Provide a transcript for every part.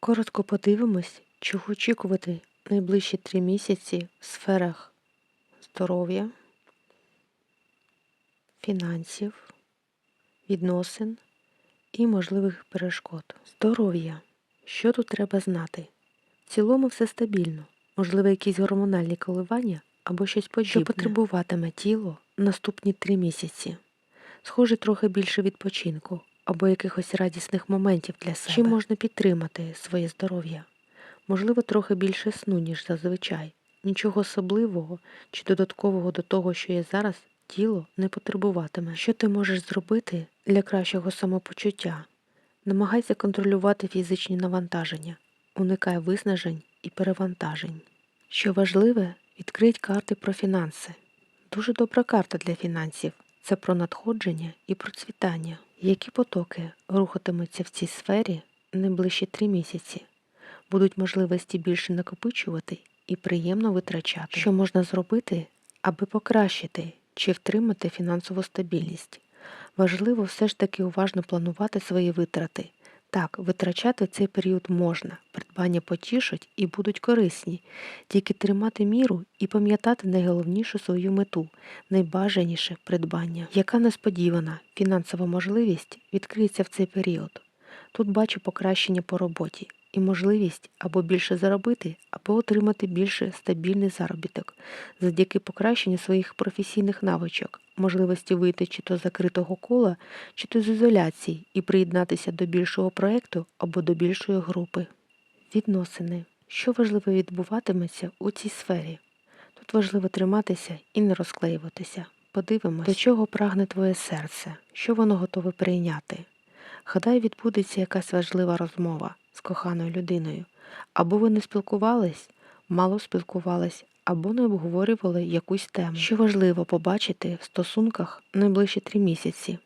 Коротко подивимось, чого очікувати найближчі три місяці в сферах здоров'я, фінансів, відносин і можливих перешкод. Здоров'я. Що тут треба знати? В цілому все стабільно, можливо, якісь гормональні коливання або щось подібне, що потребуватиме тіло наступні три місяці. Схоже, трохи більше відпочинку або якихось радісних моментів для себе. Чим можна підтримати своє здоров'я? Можливо, трохи більше сну, ніж зазвичай. Нічого особливого чи додаткового до того, що є зараз, тіло не потребуватиме. Що ти можеш зробити для кращого самопочуття? Намагайся контролювати фізичні навантаження, уникай виснажень і перевантажень. Що важливе, відкрить карти про фінанси. Дуже добра карта для фінансів це про надходження і процвітання. Які потоки рухатимуться в цій сфері найближчі три місяці? Будуть можливості більше накопичувати і приємно витрачати. Що можна зробити, аби покращити чи втримати фінансову стабільність? Важливо все ж таки уважно планувати свої витрати. Так, витрачати цей період можна, придбання потішать і будуть корисні, тільки тримати міру і пам'ятати найголовнішу свою мету, найбажаніше придбання. Яка несподівана фінансова можливість відкриється в цей період? Тут бачу покращення по роботі і можливість або більше заробити, або отримати більше стабільний заробіток завдяки покращенню своїх професійних навичок, можливості вийти чи то з закритого кола, чи то з ізоляції і приєднатися до більшого проєкту або до більшої групи. Відносини. Що важливо відбуватиметься у цій сфері? Тут важливо триматися і не розклеюватися. Подивимось, до чого прагне твоє серце, що воно готове прийняти. Гадай, відбудеться якась важлива розмова з коханою людиною. Або ви не спілкувались, мало спілкувались, або не обговорювали якусь тему. Що важливо побачити в стосунках найближчі три місяці.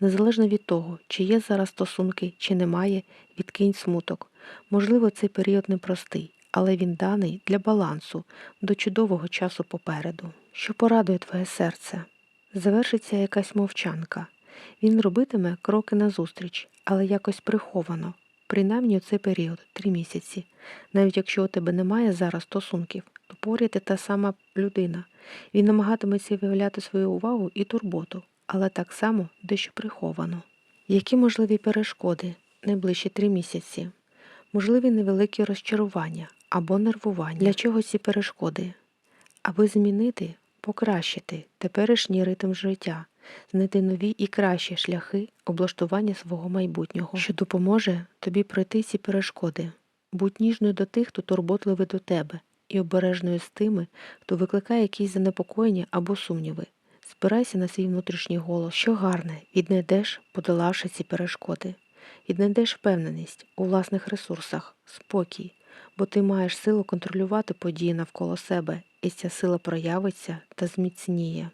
Незалежно від того, чи є зараз стосунки, чи немає, відкинь смуток. Можливо, цей період непростий, але він даний для балансу до чудового часу попереду. Що порадує твоє серце? Завершиться якась мовчанка. Він робитиме кроки назустріч, але якось приховано, принаймні у цей період, три місяці. Навіть якщо у тебе немає зараз стосунків, то поряд є та сама людина. Він намагатиметься виявляти свою увагу і турботу, але так само дещо приховано. Які можливі перешкоди найближчі три місяці? Можливі невеликі розчарування або нервування. Для чого ці перешкоди? Аби змінити, покращити теперішній ритм життя, знайти нові і кращі шляхи облаштування свого майбутнього, що допоможе тобі пройти ці перешкоди. Будь ніжною до тих, хто турботливий до тебе, і обережною з тими, хто викликає якісь занепокоєння або сумніви. Спирайся на свій внутрішній голос, що гарне, віднайдеш, подолавши ці перешкоди. Віднайдеш впевненість у власних ресурсах, спокій, бо ти маєш силу контролювати події навколо себе, і ця сила проявиться та зміцніє.